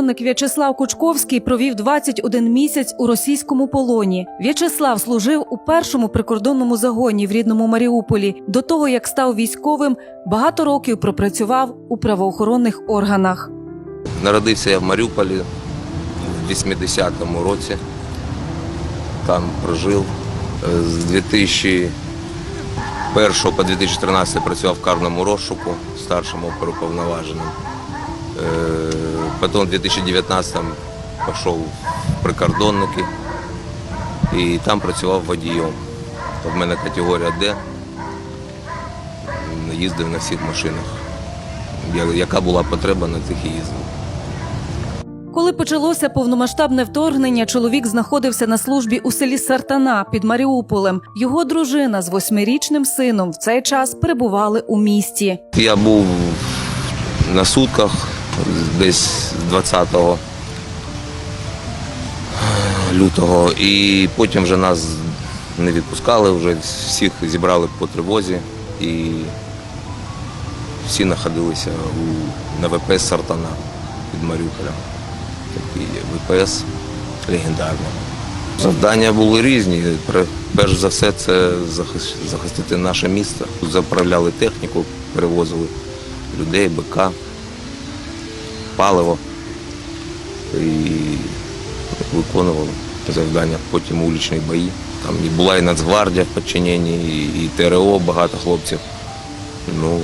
Прикордонник В'ячеслав Кучковський провів 21 місяць у російському полоні. В'ячеслав служив у першому прикордонному загоні в рідному Маріуполі. До того як став військовим, багато років пропрацював у правоохоронних органах. Народився я в Маріуполі в 80-му році. Там прожив. З 2001 по 2013 працював в карному розшуку старшим оперуповноваженим. Е, Потім в 2019 пішов в прикордонники і там працював водієм. В мене категорія Д. Їздив на всіх машинах. Яка була потреба, на тих і їздив. Коли почалося повномасштабне вторгнення, чоловік знаходився на службі у селі Сартана під Маріуполем. Його дружина з восьмирічним сином в цей час перебували у місті. Я був на сутках десь 20 лютого, і потім вже нас не відпускали, вже всіх зібрали по тривозі і всі знаходилися на ВПС Сартана під Маріуполем. Такий ВПС легендарний. Завдання були різні. Перш за все, це захистити наше місто. Заправляли техніку, перевозили людей, БК, паливо і виконували завдання. Потім улічні бої. Там і була і Нацгвардія в підчиненні, і, і ТРО, багато хлопців. Ну,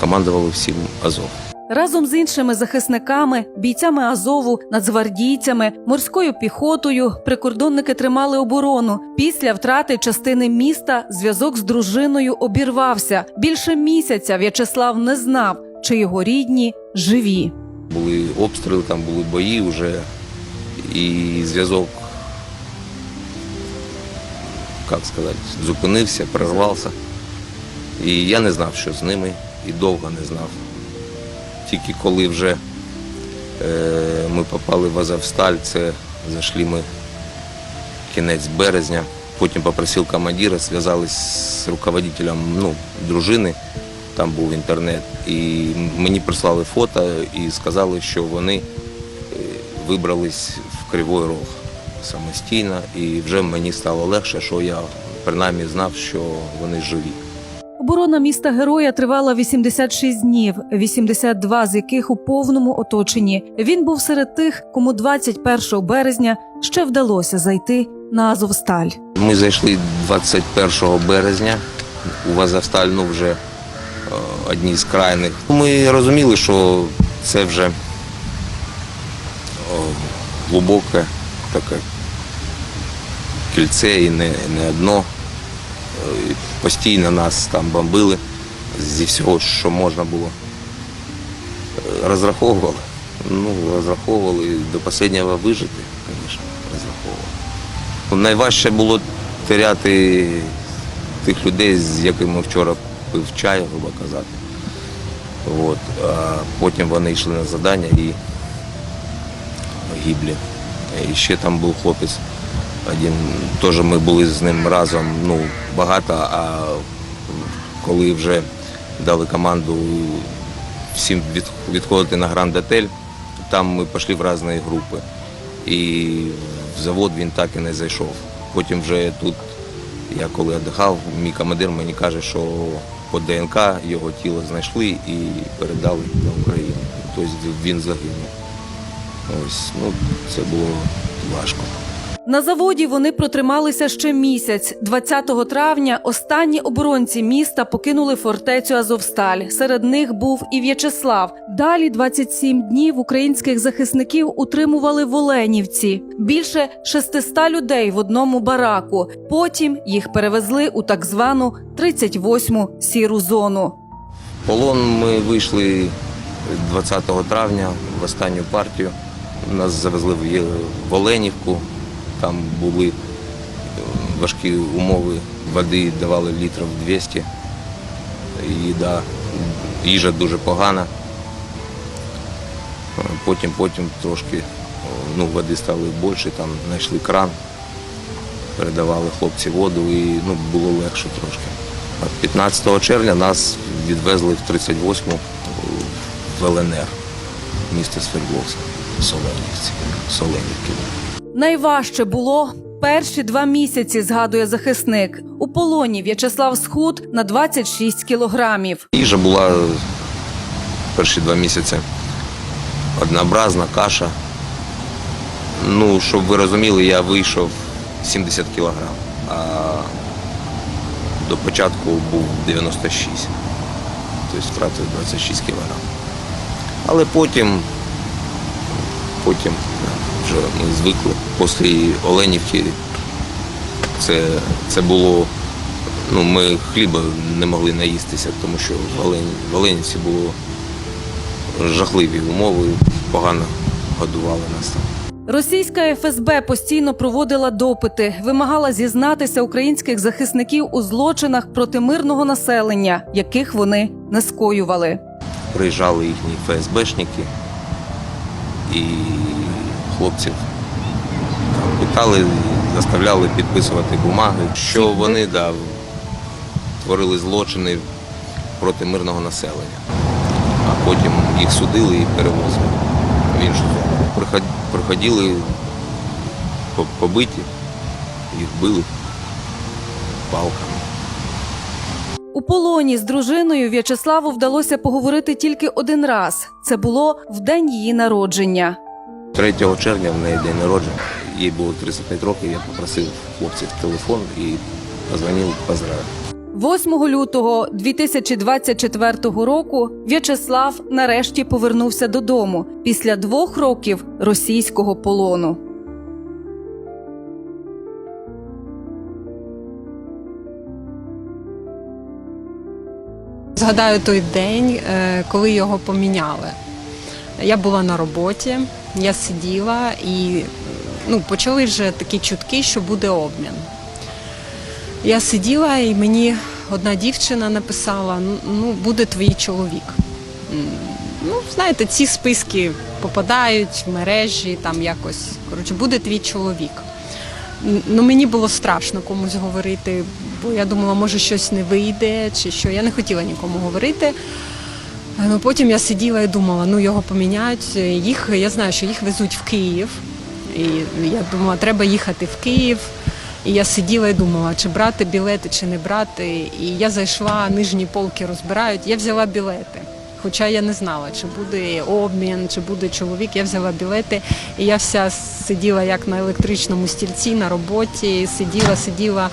командували всім Азов. Разом з іншими захисниками, бійцями Азову, нацгвардійцями, морською піхотою прикордонники тримали оборону. Після втрати частини міста зв'язок з дружиною обірвався. Більше місяця В'ячеслав не знав, чи його рідні живі. Були обстріли, там були бої вже, і зв'язок, як сказати, зупинився, перервався. І я не знав, що з ними, і довго не знав. Тільки коли вже е, ми попали в Азовсталь, це зайшли ми кінець березня. Потім попросив командира, зв'язались з руководителем ну, дружини, там був інтернет, і мені прислали фото і сказали, що вони е, вибрались в Кривой Рог самостійно, і вже мені стало легше, що я принаймні знав, що вони живі. Оборона міста героя тривала 86 днів, 82 з яких у повному оточенні. Він був серед тих, кому 21 березня ще вдалося зайти на Азовсталь. Ми зайшли 21 березня у Азовсталь, ну вже одні з крайних. Ми розуміли, що це вже е, глибоке таке кільце і не, не одно. Е, і Постійно нас там бомбили зі всього, що можна було. Е, Розраховували. Ну, розраховували до останнього вижити, звісно, розраховували. Найважче було теряти тих людей, з якими вчора пив чай, грубо казати. От. А потім вони йшли на завдання і гиблі. І ще там був хлопець один, теж ми були з ним разом ну, багато, а коли вже дали команду всім відходити на Гранд-Отель, там ми пішли в різні групи. І в завод він так і не зайшов. Потім вже тут, я коли віддихав, мій командир мені каже, що по ДНК його тіло знайшли і передали на Україну. Тобто він загинув. Ось, ну, це було важко. На заводі вони протрималися ще місяць. 20 травня останні оборонці міста покинули фортецю Азовсталь. Серед них був і В'ячеслав. Далі 27 днів українських захисників утримували в Оленівці. Більше 600 людей в одному бараку. Потім їх перевезли у так звану 38-му сіру зону. Полон ми вийшли 20 травня в останню партію. Нас завезли в Оленівку. Там були е, важкі умови. Води давали літрів 200. Їда, їжа дуже погана. Е, Потім, потім трошки е, ну, води стало більше, там знайшли кран, передавали хлопці воду і ну, було легше трошки. 15 червня нас відвезли в 38-му в ЛНР, місто Свердловськ. Соленівці. Соленівки. Найважче було перші два місяці, згадує захисник. У полоні В'ячеслав схуд на 26 кілограмів. Їжа була перші два місяці однообразна, каша. Ну, щоб ви розуміли, я вийшов 70 кілограм, а до початку був 96. Тобто втратив 26 кілограм. Але потім, потім вже ми звикли. Після Оленівки це, це було ну, ми хліба не могли наїстися, тому що в, Олені, в Оленівці було жахливі умови, погано годували нас там. Російська ФСБ постійно проводила допити, вимагала зізнатися українських захисників у злочинах проти мирного населення, яких вони не скоювали. Приїжджали їхні ФСБшники і хлопців там заставляли підписувати бумаги, що вони да, творили злочини проти мирного населення. А потім їх судили і перевозили в іншу зону. Приходили побиті, їх били палками. У полоні з дружиною В'ячеславу вдалося поговорити тільки один раз. Це було в день її народження. 3 червня в неї день народження. Їй було 35 років, я попросив хлопців телефон і позвонив, поздравив. 8 лютого 2024 року В'ячеслав нарешті повернувся додому після двох років російського полону. Згадаю той день, е, коли його поміняли. Я була на роботі, я сиділа і ну, почали вже такі чутки, що буде обмін. Я сиділа і мені одна дівчина написала: ну, буде твій чоловік. Ну, знаєте, ці списки попадають в мережі, там якось. Коротше, буде твій чоловік. Ну, мені було страшно комусь говорити, бо я думала, може щось не вийде, чи що. Я не хотіла нікому говорити. Ну, потім я сиділа і думала, ну його поміняють. Їх, я знаю, що їх везуть в Київ. І я думала, треба їхати в Київ. І я сиділа і думала, чи брати білети, чи не брати. І я зайшла, нижні полки розбирають. Я взяла білети. Хоча я не знала, чи буде обмін, чи буде чоловік. Я взяла білети, і я вся сиділа як на електричному стільці на роботі. Сиділа, сиділа.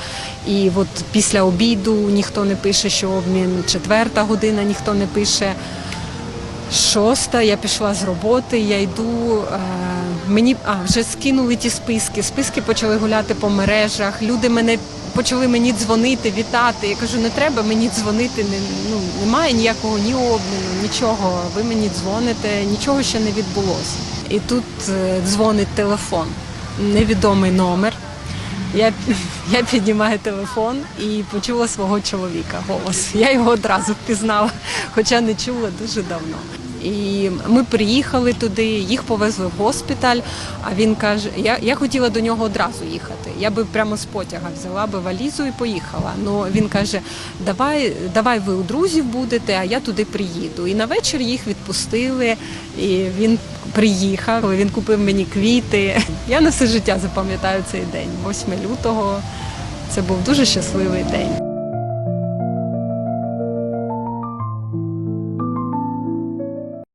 І от після обіду ніхто не пише, що обмін, четверта година ніхто не пише. Шоста, я пішла з роботи, я йду. Мені а, вже скинули ті списки. Списки почали гуляти по мережах. Люди мене почали мені дзвонити, вітати. Я кажу, не треба мені дзвонити. Не, ну, немає ніякого ні обміну, нічого. Ви мені дзвоните, нічого ще не відбулося. І тут е, дзвонить телефон, невідомий номер. Я, я піднімаю телефон і почула свого чоловіка голос. Я його одразу впізнала, хоча не чула дуже давно. І ми приїхали туди, їх повезли в госпіталь. А він каже: я, я хотіла до нього одразу їхати. Я би прямо з потяга взяла би валізу і поїхала. Ну він каже: Давай, давай ви у друзів будете, а я туди приїду. І на вечір їх відпустили. І він приїхав. Він купив мені квіти. Я на все життя запам'ятаю цей день, 8 лютого. Це був дуже щасливий день.